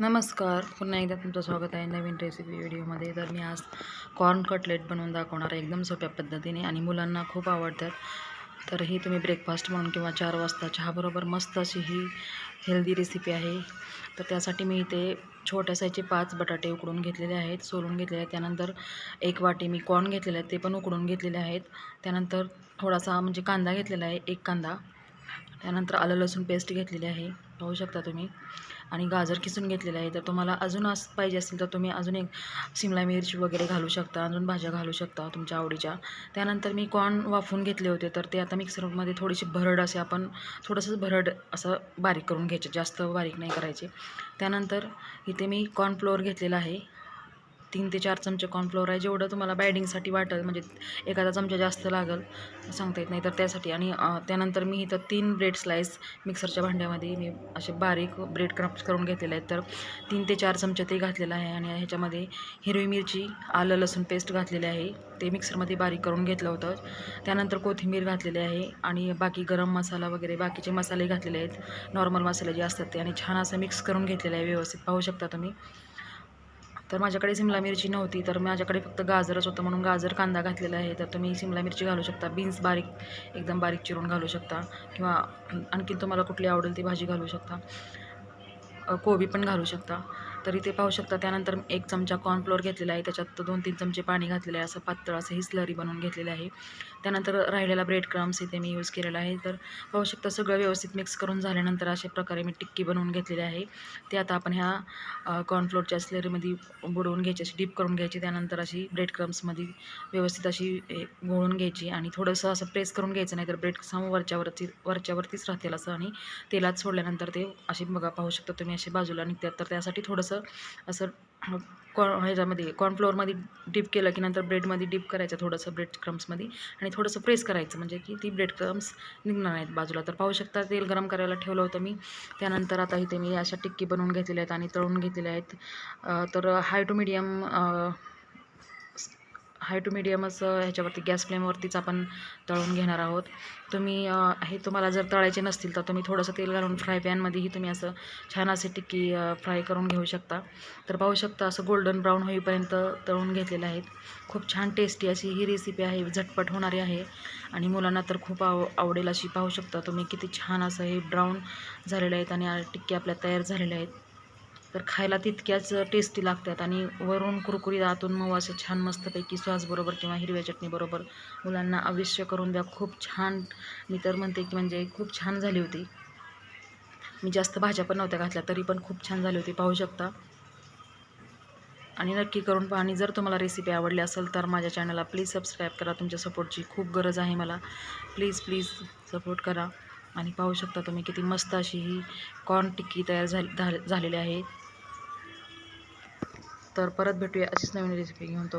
नमस्कार. पुन्हा एकदा तुमचं स्वागत आहे नवीन रेसिपी व्हिडिओमध्ये तर मी आज कॉर्न कटलेट बनवून दाखवणार आहे. एकदम सोप्या पद्धतीने आणि मुलांना खूप आवडतात. तर ही तुम्ही ब्रेकफास्ट म्हणून किंवा चार वाजता चहाबरोबर मस्त अशी ही हेल्दी रेसिपी आहे. तर त्यासाठी मी इथे छोट्या साईजचे पाच बटाटे उकडून घेतलेले आहेत सोलून घेतलेले आहेत. त्यानंतर एक वाटी मी कॉर्न घेतलेले आहेत ते पण उकडून घेतलेले आहेत. त्यानंतर थोडासा म्हणजे कांदा घेतलेला आहे एक कांदा. त्यानंतर आलं लसूण पेस्ट घेतलेली आहे. पाहू शकता तुम्ही. आणि गाजर किसून घेतलेलं आहे. तर तुम्हाला अजून अस पाहिजे असेल तर तुम्ही अजून एक शिमला मिरची वगैरे घालू शकता. अजून भाज्या घालू शकता तुमच्या आवडीच्या. त्यानंतर मी कॉर्न वाफून घेतले होते. तर ते आता मिक्सरमध्ये थोडीशी भरड असे आपण थोडंसंच भरड असं बारीक करून घ्यायचे. जास्त बारीक नाही करायचे. त्यानंतर इथे मी कॉर्नफ्लोअर घेतलेला आहे. तीन ते चार चमचे कॉर्नफ्लोअर आहे जेवढं तुम्हाला बायडिंगसाठी वाटेल म्हणजे एखादा चमचा जास्त लागेल सांगता येत नाही तर त्यासाठी. आणि त्यानंतर मी इथं तीन ब्रेड स्लाईस मिक्सरच्या भांड्यामध्ये मी असे बारीक ब्रेड क्रम्स करून घेतलेले आहेत. तर तीन ते चार चमचे ते घातलेलं आहे आणि ह्याच्यामध्ये हिरवी मिरची आलं लसूण पेस्ट घातलेली आहे. ते मिक्सरमध्ये बारीक करून घेतलं होतं. त्यानंतर कोथिंबीर घातलेली आहे आणि बाकी गरम मसाला वगैरे बाकीचे मसाले घातलेले आहेत. नॉर्मल मसाले जे असतात ते. आणि छान असं मिक्स करून घेतलेलं आहे व्यवस्थित. पाहू शकता तुम्ही. तर माझ्याकडे सिमला मिरची नव्हती तर माझ्याकडे फक्त गाजरच होतं म्हणून गाजर कांदा घातलेला आहे. तर तुम्ही सिमला मिरची घालू शकता बीन्स बारीक एकदम बारीक चिरून घालू शकता किंवा आणखीन तुम्हाला कुठली आवडेल ती भाजी घालू शकता. कोबी पण घालू शकता. तर इथे पाहू शकता त्यानंतर एक चमचा कॉर्नफ्लोअर घेतलेला आहे. त्याच्यात दोन तीन चमचे पाणी घातलेलं आहे. असं पातळ असं ही स्लरी बनवून घेतलेलं आहे. त्यानंतर राहिलेला ब्रेड क्रम्स इथे मी यूज केलेला आहे. तर पाहू शकता सगळं व्यवस्थित मिक्स करून झाल्यानंतर अशा प्रकारे मी टिक्की बनवून घेतलेली आहे. ते आता आपण ह्या कॉर्नफ्लोअरच्या स्लरीमध्ये बुडवून घ्यायची अशी डीप करून घ्यायची. त्यानंतर अशी ब्रेड क्रम्समध्ये व्यवस्थित अशी ए, घ्यायची आणि थोडंसं असं प्रेस करून घ्यायचं नाही तर ब्रेड क्रम्स वरच्यावरती वरच्यावरतीच राहतील असं आणि तेलात सोडल्यानंतर ते असे बघा पाहू शकता तुम्ही असे बाजूला निघतात. तर त्यासाठी थोडंसं असं कॉ ह्याच्यामध्ये कॉर्नफ्लोअरमध्ये डीप केलं की नंतर ब्रेडमध्ये डीप करायचं थोडंसं ब्रेड क्रम्समध्ये आणि थोडंसं प्रेस करायचं. म्हणजे की ती ब्रेड क्रम्स निघणार नाहीत बाजूला. तर पाहू शकता तेल गरम करायला ठेवलं होतं मी. त्यानंतर आता इथे मी अशा टिक्की बनवून घेतलेल्या आहेत आणि तळून घेतलेल्या आहेत. तर high to medium high to मिडियमच ह्याच्यावरती गॅस फ्लेमवरतीच आपण तळून घेणार आहोत. तुम्ही हे तुम्हाला जर तळायचे नसतील तर तुम्ही थोडंसं तेल घालून फ्राय पॅनमध्येही तुम्ही असं छान असे टिक्की फ्राय करून घेऊ शकता. तर पाहू शकता असं गोल्डन ब्राऊन होईपर्यंत तळून घेतलेले आहेत. खूप छान टेस्टी अशी ही रेसिपी आहे झटपट होणारी आहे आणि मुलांना तर खूप आव आवडेल अशी पाहू शकता तुम्ही किती छान असं हे ब्राऊन झालेलं आहेत आणि टिक्की आपल्या तयार झालेल्या आहेत. तर खायला तितक्याच टेस्टी लागतात आणि वरून कुरकुरी आतून मऊ असं छान मस्तपैकी सॉसबरोबर किंवा हिरव्या चटणीबरोबर मुलांना अवश्य करून द्या. खूप छान मी तर म्हणते की म्हणजे खूप छान झाली होती. मी जास्त भाज्या पण नव्हत्या घातल्या तरी पण खूप छान झाली होती पाहू शकता. आणि नक्की करून पहा आणि जर तुम्हाला रेसिपी आवडली असेल तर माझ्या चॅनलला प्लीज सबस्क्राईब करा. तुमच्या सपोर्टची खूप गरज आहे मला. प्लीज प्लीज सपोर्ट करा. आणि पाहू शकता तुम्ही किती मस्त अशी ही कॉर्न टिक्की तयार झाली झाले- झालेली आहे. तर परत भेटूया अशीच नवीन रेसिपी घेऊन तो